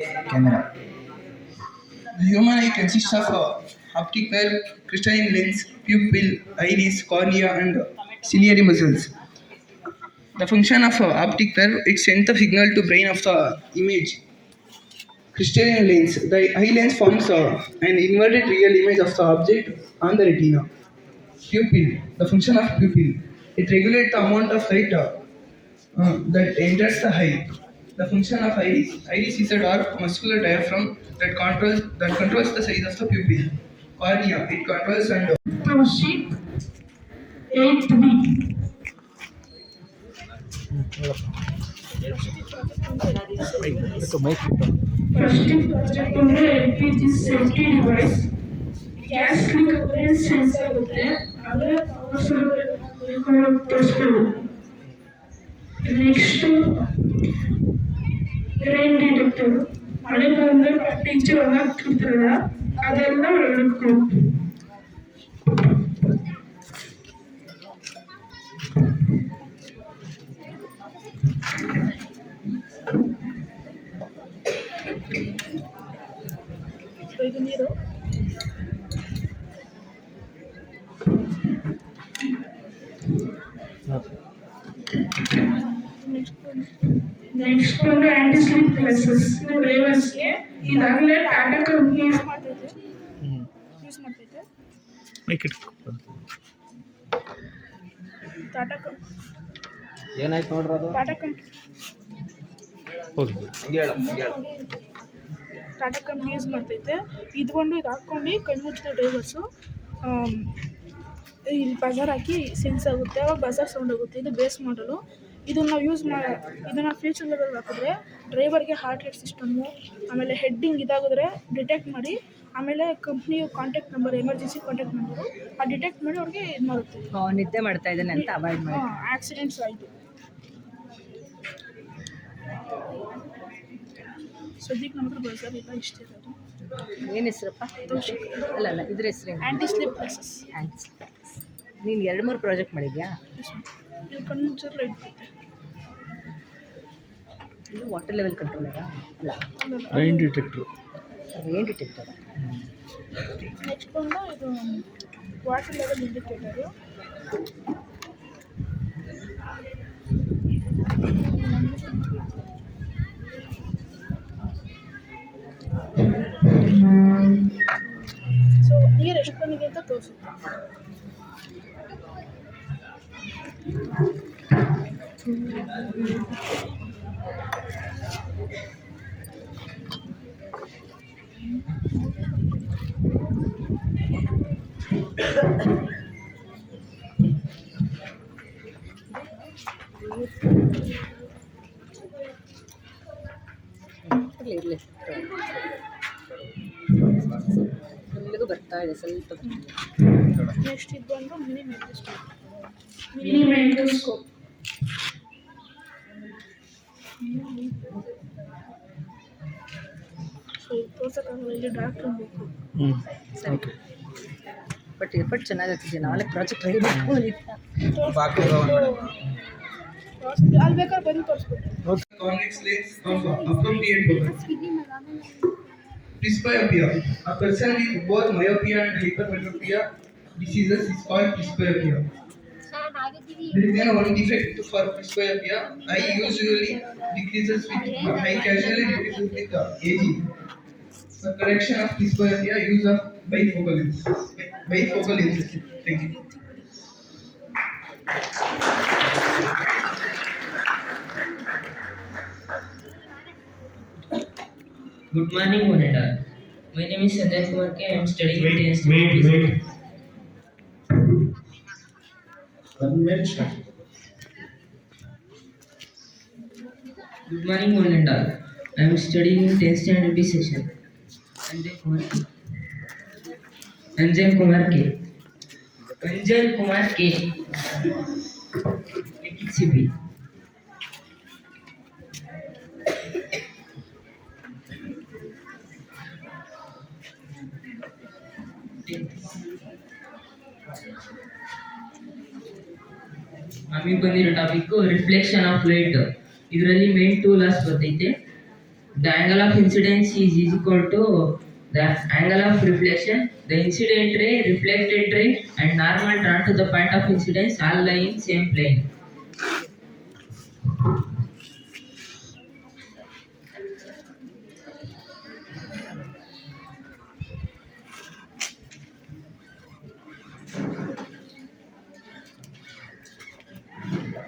Camera. The human eye consists of uh, optic nerve, crystalline lens, pupil, iris, cornea, and ciliary muscles. The function of uh, optic nerve it sends the signal to brain of the image. Crystalline lens. The eye lens forms an inverted real image of the object on the retina. Pupil. The function of pupil. It regulates the amount of light uh, that enters the eye. The function of iris, iris is a dark muscular diaphragm that controls that controls the size of the pupil. Cornea, it controls and. Question eight B. Question project LP is safety device. Gas clean sensor with a powerful இறைவனை இருக்கும் மழையில வந்து teacher வந்து கொடுத்துருந்தா அதெல்லாம் இருக்கும். మీరు Thank you. Next ಒಂದು ಆಂಟಿ ಸ್ಲಿಪ್ ಗ್ಲಾಸಸ್ ಡ್ರೈವರ್ಸ್ಗೆ ಇದಾಗಲೇ ಟಾಟಾ ಕಂಪ್ನಿ ಯೂಸ್ ಮಾಡ್ತೈತೆ ಯೂಸ್ ಮಾಡ್ತೈತೆ ಟಾಟಾ ಕಂಪ್ನಿ ಏನಾಯ್ತು ನೋಡ್ರಿ ಅದು? Tata company Tata company use ಮಾಡ್ತೈತೆ ಇದ್ಕೊಂಡು ಇದು ಹಾಕ್ಕೊಂಡು ಕಣ್ಣು ಮುಚ್ಚಿದ ಡ್ರೈವರ್ಸು ಇಲ್ಲಿ ಬಜಾರ್ ಹಾಕಿ ಸೆನ್ಸ್ ಆಗುತ್ತೆ ಅವಾಗ ಬಜಾರ್ ಸೌಂಡ್ ಆಗುತ್ತೆ. ಇದು ಬೇಸ್ ಮಾಡಲು ಇದನ್ನು ನಾವು ಯೂಸ್ ಮಾಡ ಇದನ್ನು ಫ್ಯೂಚರ್ ಲೆವೆಲ್ ಹಾಕಿದ್ರೆ ಡ್ರೈವರ್ಗೆ ಹಾರ್ಟ್ ರೇಟ್ ಸಿಸ್ಟಮ್ಮು ಆಮೇಲೆ ಹೆಡ್ಡಿಂಗ್ ಇದಾಗಿದ್ರೆ ಡಿಟೆಕ್ಟ್ ಮಾಡಿ ಆಮೇಲೆ ಕಂಪ್ನಿಯ contact number emergency contact number ಆ ಡಿಟೆಕ್ಟ್ ಮಾಡಿ ಅವ್ರಿಗೆ ಇದು ಮಾಡುತ್ತೆ. ನಿದ್ದೆ ಮಾಡ್ತಾ ಇದ್ದಾನೆ ಅಂತ ಅವಾಯ್ಡ್ ಮಾಡಿ. ಆಕ್ಸಿಡೆಂಟ್ಸ್ ಆಯಿತು. ಸದ್ಯಕ್ಕೆ ನಮ್ಮ ಹತ್ರ ಬಜಾರ್ ಇಲ್ಲ ಇಷ್ಟ ಇರೋದು ಏನು ಹೆಸರಪ್ಪ? ಅಲ್ಲ ಅಲ್ಲ ಇದ್ರ ಹೆಸರು ಆ್ಯಂಟಿ ಸ್ಲಿಪ್ ಆ್ಯಂಟಿ ನೀನು ಎರಡು ಮೂರು ಪ್ರಾಜೆಕ್ಟ್ ಮಾಡಿದ್ಯಾ? ಕಣ್ಣು ಮುಚ್ಚೋದು ಲೈಟ್ ಇದು ವಾಟರ್ ಲೆವೆಲ್ ಕಂಟ್ರೋಲ್ ಅಲ್ಲ? Rain detector rain detector next ಬಂದು ಇದು ವಾಟರ್ ಲೆವೆಲ್ ಇಂಡಿಕೇಟರು ಸೊ ನೀರು ಎಷ್ಟು ಬಂದಿದೆ ಅಂತ ತೋರಿಸುತ್ತೆ. ಇರಲಿ ಎಲ್ಲಿಗೂ ಬರ್ತಾ ಇದೆ ಸ್ವಲ್ಪ ನೆಕ್ಸ್ಟ್ ಇದು ಬಂದು mini microscope mini microscope but but ಚೆನ್ನಾಗಿರ್ತಿದ್ದೆ ನಾಳೆ ಪ್ರಾಜೆಕ್ಟ್ ರೆಡಿ ಮಾಡ್ಕೊಂಡು ಅಲ್ಲಿ ಬೇಕಾದ್ರೆ ಬಂದು ತೋರಿಸ್ಬೇಕು convex lens of appropriate focus. Presbyopia. A person with both myopia and hypermetropia diseases is called presbyopia. There is no one defect for presbyopia. Eye usually decreases with eye casually decreases with uh, aging. For correction of presbyopia, use of bifocal lens. Bifocal lenses. Thank you. Good morning, Monada. My name is Sanjay Kumar K. I am studying in Wait, 10th wait, wait. Convention good morning one and all I am studying in 10th standard B section Sanjay Kumar Anjan Kumar के अंजन कुमार के किसी भी ನಮಗೆ ಬಂದಿರೋ topic reflection of light ಇದರಲ್ಲಿ main tool as ಬರ್ತೈತೆ the angle of incidence is is equal to the angle of reflection the incident ray reflected ray and normal drawn to the point of incidence all line same plane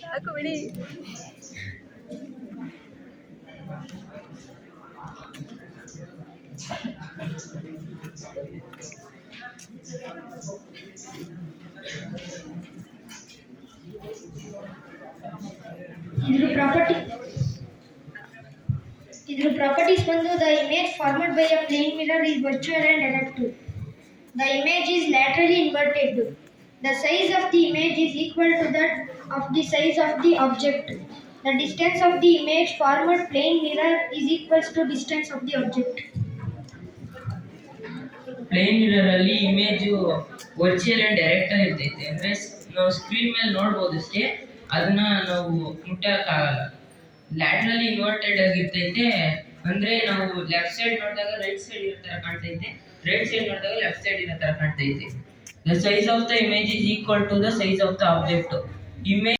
ಸಾಕು ಬಿಡಿ ಇದ್ರ property ಇದ್ರ properties ಬಂದು the image formed by a plane mirror is virtual and adaptive. The image is laterally inverted. The size of the image is equal to that of the size of the object. The distance of the image forward plane mirror is equals to distance of the object. Plane mirror ಅಲ್ಲಿ image virtual and direct ಇರ್ತೈತೆ. ಅಂದ್ರೆ ನಾವು screen ಮೇಲೆ ನೋಡ್ಬೋದು ಅಷ್ಟೇ. ಅದನ್ನ ನಾವು ಮುಟ್ಟಕ್ಕಾಗಲ್ಲ ಲ್ಯಾಟ್ರಲಿ inverted ಆಗಿರ್ತೈತೆ ಅಂದ್ರೆ ನಾವು ಲೆಫ್ಟ್ ಸೈಡ್ ನೋಡಿದಾಗ ರೈಟ್ ಸೈಡ್ ಇರೋ ತರ ಕಾಣ್ತೈತೆ. ರೈಟ್ ಸೈಡ್ ನೋಡಿದಾಗ ಲೆಫ್ಟ್ ಸೈಡ್ ಇರೋ ತರ ಕಾಣ್ತೈತೆ. The size of the image is equal to the size of the object you may